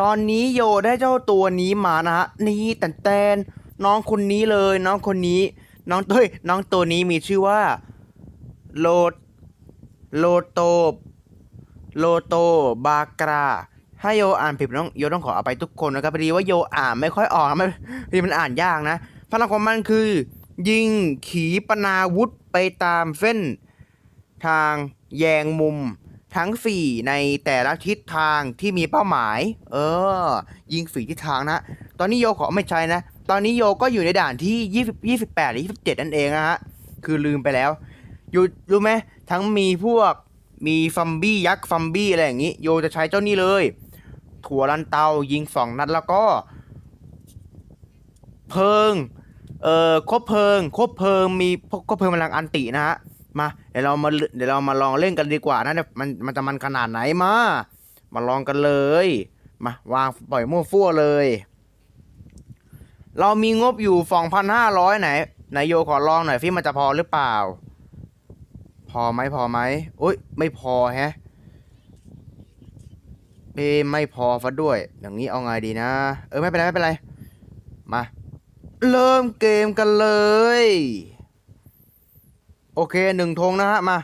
ตอนนี้โยได้เจ้าตัวนี้มานะฮะนี่แต่แตนน้องคนนี้เลยน้องคนนี้ น้องต้ยน้องตัวนี้มีชื่อว่าโลโลโตโลโตบากราถ้าโยอ่านผิดน้องโยต้องขอเอาไปทุกคนนะครับพอดีว่าโยอ่านไม่ค่อยออกนะมันพอดีมันอ่านยากนะพลังของมันคือ ยิงขีปนาวุธไปตามเส้น ทางแยงมุม ทั้งสี่ในแต่ละทิศทางที่มีเป้าหมาย เออ ยิงสี่ทิศทางนะ ตอนนี้โยขอไม่ใช่นะ ตอนนี้โยก็อยู่ในด่านที่ยี่สิบแปดหรือยี่สิบเจ็ดนั่นเองนะฮะ คือลืมไปแล้วอยู่รู้ไหมทั้งมีพวกมีฟัมบี้ยักษ์ฟัมบี้อะไรอย่างนี้ โยจะใช้เจ้านี่เลย ถั่วลันเตายิงสองนัดแล้วก็ เพลิง เอ่อคบเพลิงคบเพลิงมีคบเพลิงพลังอันตินะฮะ มา เดี๋ยวเรามาเดี๋ยวเรามาลองเล่นกันดีกว่านะเนี่ยมันมันจะมันขนาดไหนมา มาลองกันเลย มาวางปล่อยมั่วซั่วเลย เรามีงบอยู่สองพันห้าร้อยไหนไหนโยขอลองหน่อยฟิมันจะพอหรือเปล่า พอไหมพอไหมโอ้ยไม่พอแฮะเอไม่พอฟะด้วย อย่างนี้เอาไงดีนะ เออไม่เป็นไรไม่เป็นไร มา เริ่มเกมกันเลย โอเคหนึ่งธงนะฮะมา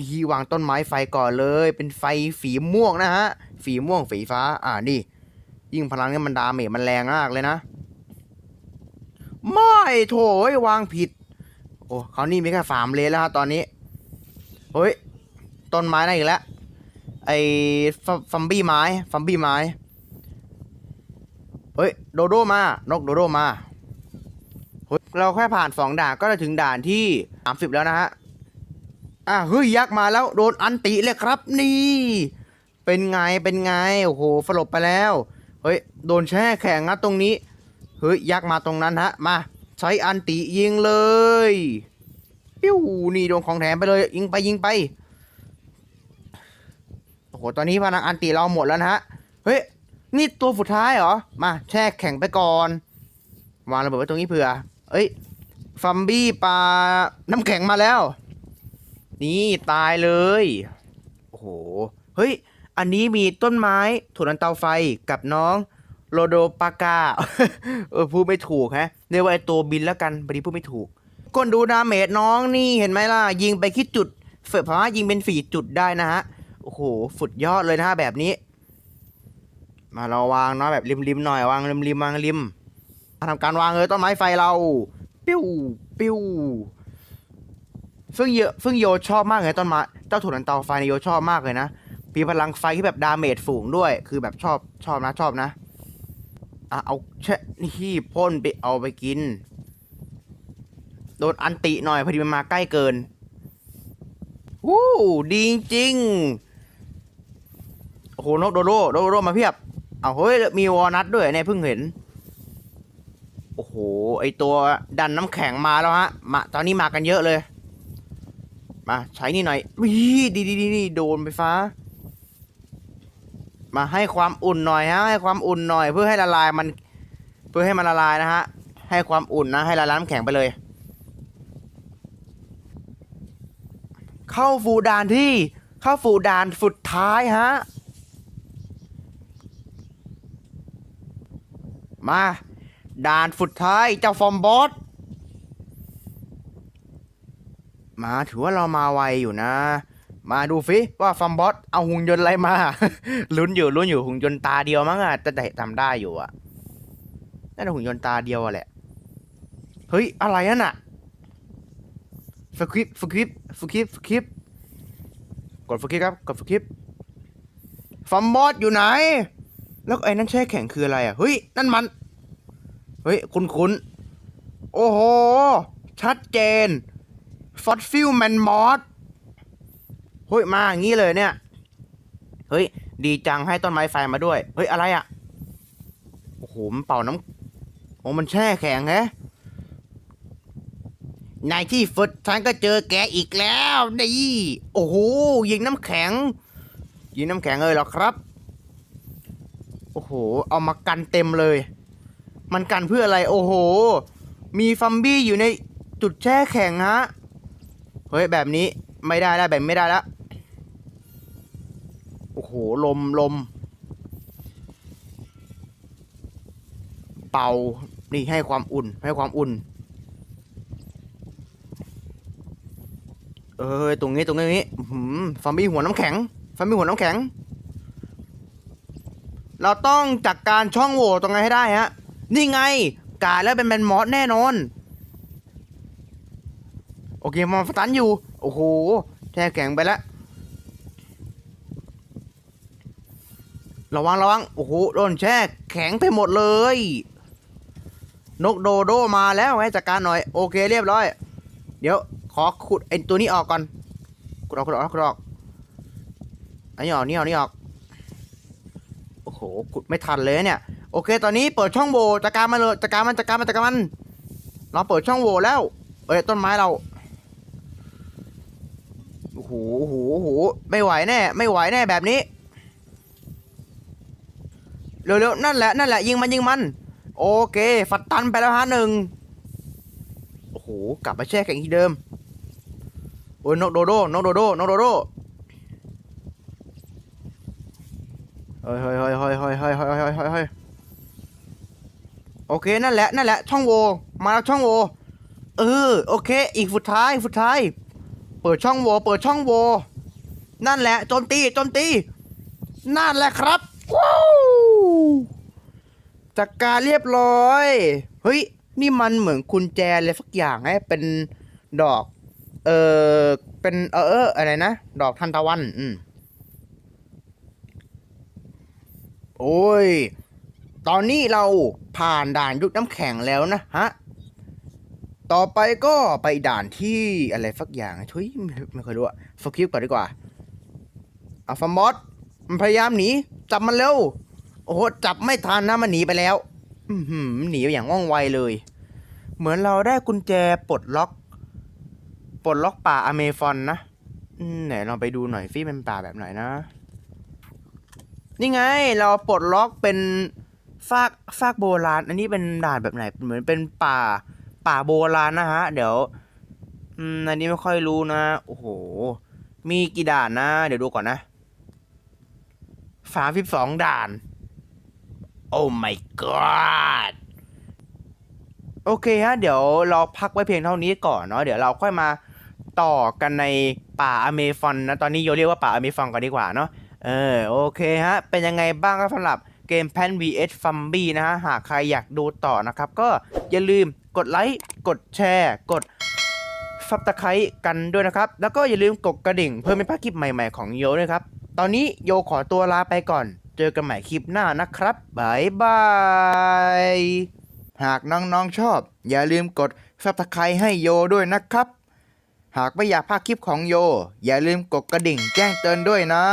ดีวางต้นไม้ไฟก่อนเลย เป็นไฟฝีม่วงนะฮะฝีม่วงฝีฟ้า อ่านี่ ยิ่งพลังเนี่ยมันดาเมจมันแรงมากเลยนะ ไม่โถยวางผิด โอ้เขานี่มีแค่สามเลนแล้วฮะตอนนี้เฮ้ยต้นไม้นั่นอีกแล้วไอ้ฟัมบี้ไม้ฟัมบี้ไม้เฮ้ยโดโดมานกโดโดมา เราแค่ผ่านสองด่านก็จะถึงด่านที่สามสิบแล้วนะฮะ อะเฮ้ยยักษ์มาแล้วโดนอันติเลยครับนี่ เป็นไงเป็นไงโอ้โหสลบไปแล้ว เฮ้ยโดนแช่แข็งนะตรงนี้ เฮ้ยยักษ์มาตรงนั้นฮะมา ใช้อันติยิงเลยปิ้วนี่โดนของแถมไปเลยยิงไปยิงไปโอ้โหตอนนี้พลังอันติเราหมดแล้วนะฮะเฮ้ยนี่ตัวสุดท้ายเหรอมาแช่แข็งไปก่อนวางระเบิดไว้ตรงนี้เผื่อ เอ้ย ฟัมบี้ปลา น้ำแข็งมาแล้ว นี่ตายเลย โอ้โห เฮ้ย อันนี้มีต้นไม้ถั่วลันเตาไฟกับน้องโลโดปากา เออพูดไม่ถูกฮะเรียกว่าไอตัวบินแล้วกันพอดีพูดไม่ถูกคนดูดาเมจน้องนี่เห็นไหมล่ะ ยิงไปคิดจุดเฟิร์สพายิงเป็นฝีจุดได้นะฮะ โอ้โหสุดยอดเลยนะฮะแบบนี้ มาเราวางเนาะแบบริมๆหน่อยวางริมๆวางริม ทำการวางเลยต้นไม้ไฟเราปิ้วปิ้วซึ่งเยอะซึ่งโยชอบมากเลยต้นไม้เจ้าถั่วลันเตาไฟเนี่ยโยชอบมากเลยนะมีพลังไฟที่แบบดาเมจสูงด้วย คือแบบชอบชอบนะชอบนะอะเอาแช่นี่พ่นไปเอาไปกิน โดนอันติหน่อยพอดีมันมาใกล้เกินวู้ดีจริงโอ้โหนกโดโดโดโดมาเพียบเอาเฮ้ยมีวอลนัทด้วยเนี่ยเพิ่งเห็น ไอตัวดันน้ำแข็งมาแล้วฮะ มา ตอนนี้มากันเยอะเลย มาใช้นี่หน่อยวิดีดีดีดีโดนไฟฟ้า มาให้ความอุ่นหน่อยฮะ ให้ความอุ่นหน่อย เพื่อให้ละลายมัน เพื่อให้มันละลายนะฮะ ให้ความอุ่นนะ ให้ละลายน้ำแข็งไปเลย เข้าฟูดานที่ เข้าฟูดานสุดท้ายฮะ มา ด่านสุดท้ายเจ้าฟอร์มบอสมาถือว่าเรามาไวอยู่นะ มาดูฟิว่าฟอร์มบอสเอาหุ่นยนต์อะไรมา ลุ้นอยู่ลุ้นอยู่หุ่นยนต์ตาเดียวมั้งอะแต่แต่ทำได้อยู่อะน่าจะหุ่นยนต์ตาเดียวอะแหละเฮ้ยอะไรนั่นอะสคริปสคริปสคริปสคริปกดสคริปครับกดสคริปฟอร์มบอสอยู่ไหน แล้วไอ้นั่นแช่แข็งคืออะไรอะเฮ้ยนั่นมัน ฮ้ย คุณคุณโอ้โห ชัดเจน ฟอสฟิลแมนมอสเฮ้ย มาอย่างนี้เลยเนี่ย เฮ้ย ดีจังให้ต้นไม้ไฟมาด้วย เฮ้ย อะไรอะ่ะ โอ้โห มันเป่าน้ำโอ้มันแช่แข็งแฮะในที่ฟุดฉันก็เจอแกอีกแล้วนี่โอ้โห ยิงน้ำแข็ง ยิงน้ำแข็งเลยเหรอครับ โอ้โห เอามากันเต็มเลย มันกันเพื่ออะไรโอ้โห มีฟัมบี้อยู่ในจุดแช่แข็งฮะ เฮ้ย แบบนี้ไม่ได้แล้วแบบไม่ได้แล้ว โอ้โห ลมลม เป่า นี่ให้ความอุ่น ให้ความอุ่น เออตรงนี้ตรงนี้ ตรงนี้ฟอมบี้หัวน้ำแข็งฟอมบี้หัวน้ำแข็ง เราต้องจัดกการช่องโหว่ตรงนั้นให้ได้ฮะ นี่ไง กาแล้วเป็นแมนมอสแน่นอน โอเคมันสตันอยู่ โอ้โห แช่แข็งไปแล้วระวังระวัง โอ้โห โดนแช่ แข็งไปหมดเลย นกโดโดมาแล้วให้จัดการหน่อย โอเคเรียบร้อย เดี๋ยว ขอขุดไอ้ตัวนี้ออกก่อนขุดออกขุดออกขุดออกอันนี้ออกนี่ออกนี่ออก โอ้โห ขุดไม่ทันเลยเนี่ย โอเค ตอนนี้เปิดช่องโหว่จัดการมันเลยจัดการมันจัดการมันจัดการมัน เราเปิดช่องโหว่แล้ว เอ้ยต้นไม้เราโอ้โหโอ้โหโอ้โหไม่ไหวแน่ ไม่ไหวแน่แบบนี้ เร็วๆนั่นแหละนั่นแหละยิงมันยิงมัน โอเค ฟัดตันไปแล้วฮะหนึ่งโอ้โหกลับมาแช่แข็งที่เดิมโอ้ยนกโดโดนกโดโดนกโดโดเฮ้ยเฮ้ยเฮ้ยเฮ้ยเฮ้ยเฮ้ยเฮ้ยเฮ้ยเฮ้ยเฮ้ย โอเคนั่นแหละนั่นแหละช่องโหว่มาแล้วช่องโหว่เออโอเค อีกฟุดท้ายฟุดท้าย เปิดช่องโหว่เปิดช่องโหว่นั่นแหละโจมตีโจมตี นั่นแหละครับว้าวจัดการเรียบร้อยเฮ้ยนี่มันเหมือนกุญแจอะไรสักอย่างไงเป็นดอก เออเป็นเออเอออะไรนะดอกทันตะวัน อืมโอ้ย ตอนนี้เราผ่านด่านยุคน้ำแข็งแล้วนะฮะ ต่อไปก็ไปด่านที่อะไรสักอย่างช่วยไม่เคยรู้อะสกิปก่อนดีกว่าอัลฟามอสมันพยายามหนี จับมันเร็ว โอ้โห จับไม่ทันนะมันหนีไปแล้ว อืหนีไปอย่างว่องไวเลย เหมือนเราได้กุญแจปลดล็อก ปลดล็อกป่าอเมซอนนะไหนลองไปดูหน่อยฟิเป็นป่าแบบไหนนะ นี่ไงเราปลดล็อกเป็น ฟากฟากโบราณ อันนี้เป็นด่านแบบไหน เหมือนเป็นป่า ป่าโบราณนะฮะ เดี๋ยว อืม อันนี้ไม่ค่อยรู้นะ โอ้โห มีกี่ด่านนะ เดี๋ยวดูก่อนนะสามสิบสองด่าน โอ้ my god โอเคฮะ เดี๋ยวเราพักไว้เพียงเท่านี้ก่อนเนาะ เดี๋ยวเราค่อยมาต่อกันในป่าอเมซอนนะ ตอนนี้โยเรียกว่าป่าอเมซอนกันดีกว่าเนาะ เออ โอเคฮะ เป็นยังไงบ้างครับสำหรับ เกม Pan vs f u m b y นะฮะ หากใครอยากดูต่อนะครับ ก็อย่าลืมกดไลค์ กดแชร์ กดซับตะไคร้กันด้วยนะครับ แล้วก็อย่าลืมกดกระดิ่งเพื่อไม่พลาดคลิปใหม่ๆของโยด้วยครับ ตอนนี้โยขอตัวลาไปก่อน เจอกันใหม่คลิปหน้านะครับบายบาย หากน้องๆชอบ อย่าลืมกดซับตะไคร้ให้โยด้วยนะครับ หากไม่อยากพลาดคลิปของโย อย่าลืมกดกระดิ่งแจ้งเตือนด้วยนะ